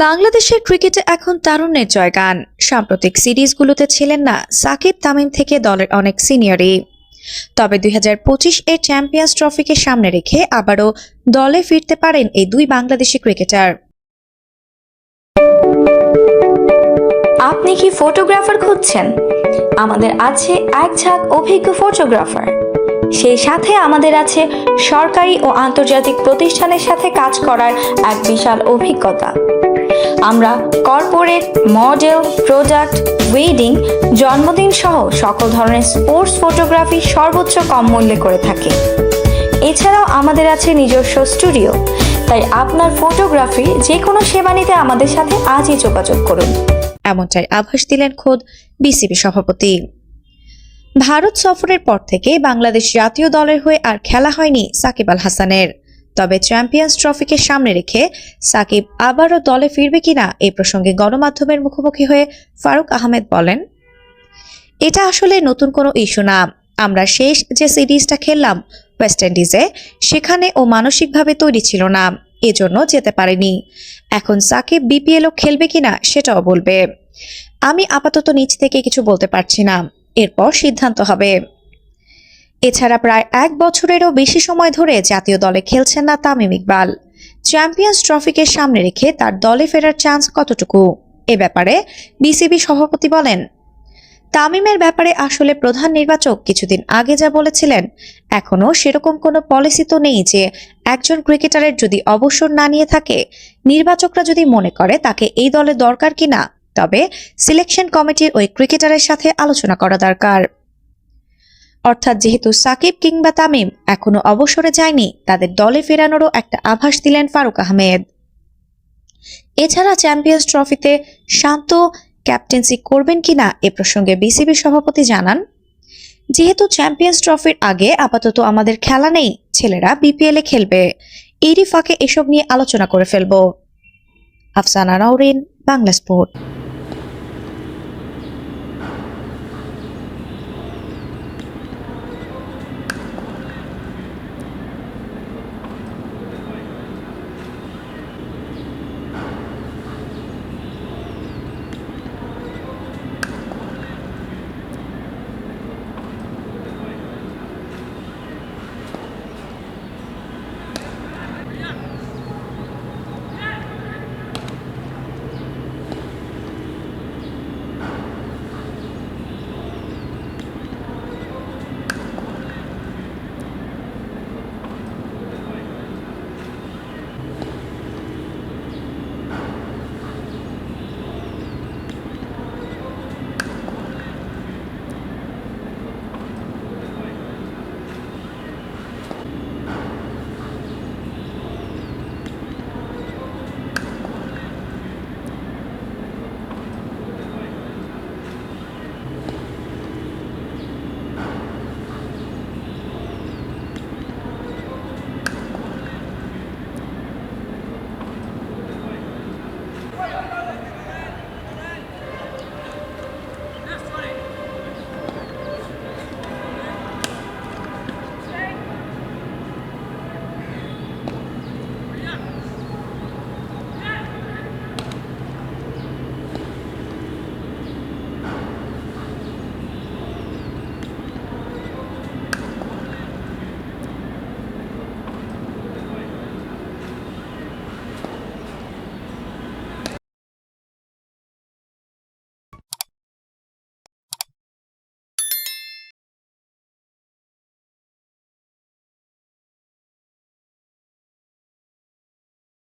বাংলাদেশের ক্রিকেটে এখন তারুণ্যের জয়গান। সাম্প্রতিক সিরিজগুলোতে ছিলেন না সাকিব তামিম থেকে দলের অনেক সিনিয়রই। তবে দুই এর চ্যাম্পিয়ন্স ট্রফিকে সামনে রেখে আবারও দলে ফিরতে পারেন এই দুই বাংলাদেশি ক্রিকেটার। আপনি কি ফটোগ্রাফার খুঁজছেন? আমাদের আছে এক ঝাঁক অভিজ্ঞ ফটোগ্রাফার। সেই সাথে আমাদের আছে সরকারি ও আন্তর্জাতিক প্রতিষ্ঠানের সাথে কাজ করার এক বিশাল অভিজ্ঞতা। আমরা কর্পোরেট, মডেল প্রোডাক্ট ওয়েডিং জন্মদিন সহ সকল ধরনের স্পোর্টস ফটোগ্রাফি সর্বোচ্চ কম মূল্যে করে থাকি। এছাড়াও আমাদের আছে নিজস্ব স্টুডিও তাই আপনার ফটোগ্রাফি যে কোনো সেবা নিতে আমাদের সাথে আজই যোগাযোগ করুন। এমনটাই আভাস দিলেন খোদ বিসিবি সভাপতি। ভারত সফরের পর থেকে বাংলাদেশ জাতীয় দলের হয়ে আর খেলা হয়নি সাকিব আল হাসানের। তবে চ্যাম্পিয়ন্স ট্রফিকে সামনে রেখে সাকিব আবারও দলে ফিরবে কিনা এ প্রসঙ্গে গণমাধ্যমের মুখোমুখি হয়ে ফারুক আহমেদ বলেন, এটা আসলে নতুন কোনো ইস্যু না। আমরা শেষ যে সিরিজটা খেললাম ওয়েস্ট ইন্ডিজে সেখানে ও মানসিকভাবে তৈরি ছিল না। এজন্য যেতে পারেনি। এখন সাকিব বিপিএলও খেলবে কিনা সেটাও বলবে। আমি আপাতত নিচ থেকে কিছু বলতে পারছি না। এরপর সিদ্ধান্ত হবে। এছাড়া প্রায় এক বছরেরও বেশি সময় ধরে জাতীয় দলে খেলছেন না তামিম ইকবাল। চ্যাম্পিয়ন্স ট্রফিকে সামনে রেখে তার দলে ফেরার চান্স কতটুকু? এ ব্যাপারে বিসিবি সভাপতি বলেন, তামিমের ব্যাপারে আসলে প্রধান নির্বাচক কিছুদিন আগে যা বলেছিলেন, এখনও সেরকম কোনো পলিসি তো নেই যে একজন ক্রিকেটারের যদি অবসর না নিয়ে থাকে, নির্বাচকরা যদি মনে করে তাকে এই দলে দরকার কিনা, তবে সিলেকশন কমিটির ওই ক্রিকেটারের সাথে আলোচনা করা দরকার। অর্থাৎ যেহেতু সাকিব কিংবা তামিম এখনও অবসরে যায়নি, তাদের দলে ফেরানোরও একটা আভাস দিলেন ফারুক আহমেদ। এছাড়া চ্যাম্পিয়ন্স ট্রফিতে শান্ত ক্যাপ্টেন্সি করবেন কিনা এ প্রসঙ্গে বিসিবি সভাপতি জানান, যেহেতু চ্যাম্পিয়ন্স ট্রফির আগে আপাতত আমাদের খেলা নেই, ছেলেরা বিপিএল খেলবে। এরই ফাঁকে এসব নিয়ে আলোচনা করে ফেলব। আফসানা রাউরিন বাংলা স্পোর্ট।